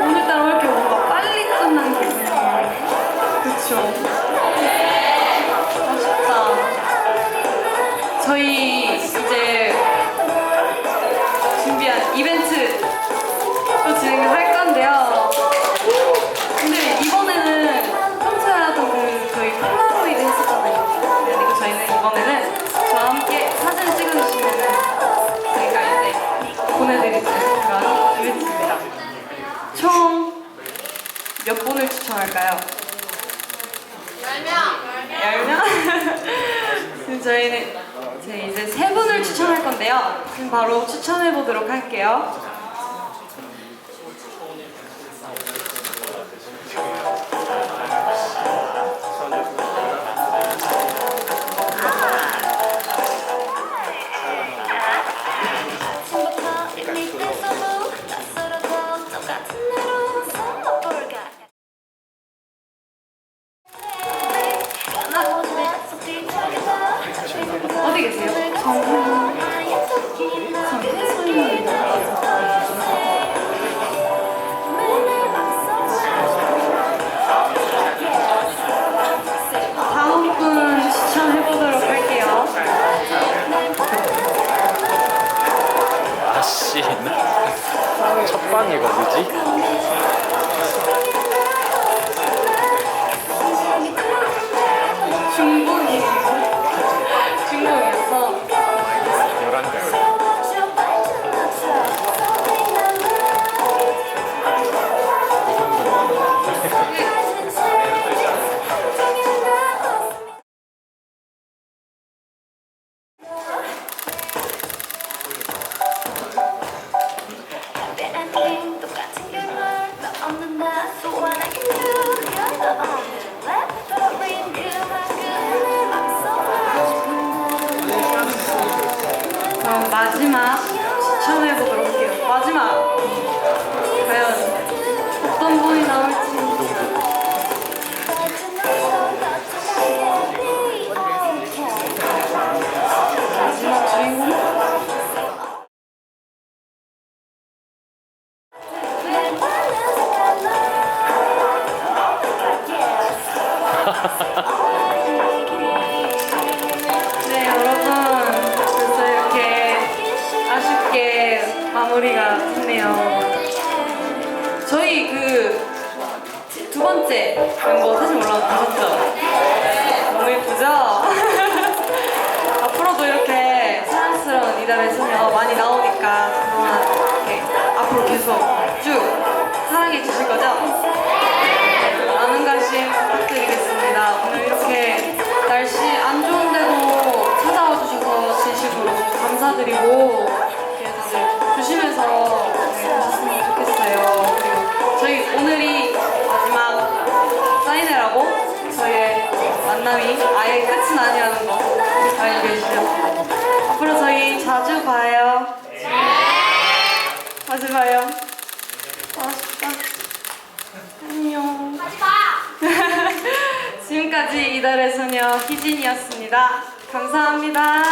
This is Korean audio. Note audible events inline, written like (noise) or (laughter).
오늘따라 왜 이렇게 뭔가 빨리 끝난 기분이 그쵸? 아쉽다. 저희 이제 보내드릴 제품과 유해드립니다. 총 몇 분을 추천할까요? 10명! (laughs) 저희는 이제 세 분을 추천할 건데요. 지금 바로 추천해 보도록 할게요. 첫 방이가 뭐지? 중국이 할게요. 마지막 과연 어떤 분이 나올지. 마지막 주인공 네 마무리가 됐네요. 저희 그 두 번째 멤버 사진 올라오셨죠? 너무 예쁘죠? (laughs) 앞으로도 이렇게 사랑스러운 이달의 소녀 많이 나오니까 이렇게 앞으로 계속 쭉 사랑해 주실 거죠? 많은 관심 부탁드리겠습니다. 만남이 아예 끝은 아니라는 거 알고 계시죠? 앞으로 저희 자주 봐요. 자주 봐요. 아쉽다. 안녕. (laughs) 지금까지 이달의 소녀 희진이었습니다. 감사합니다.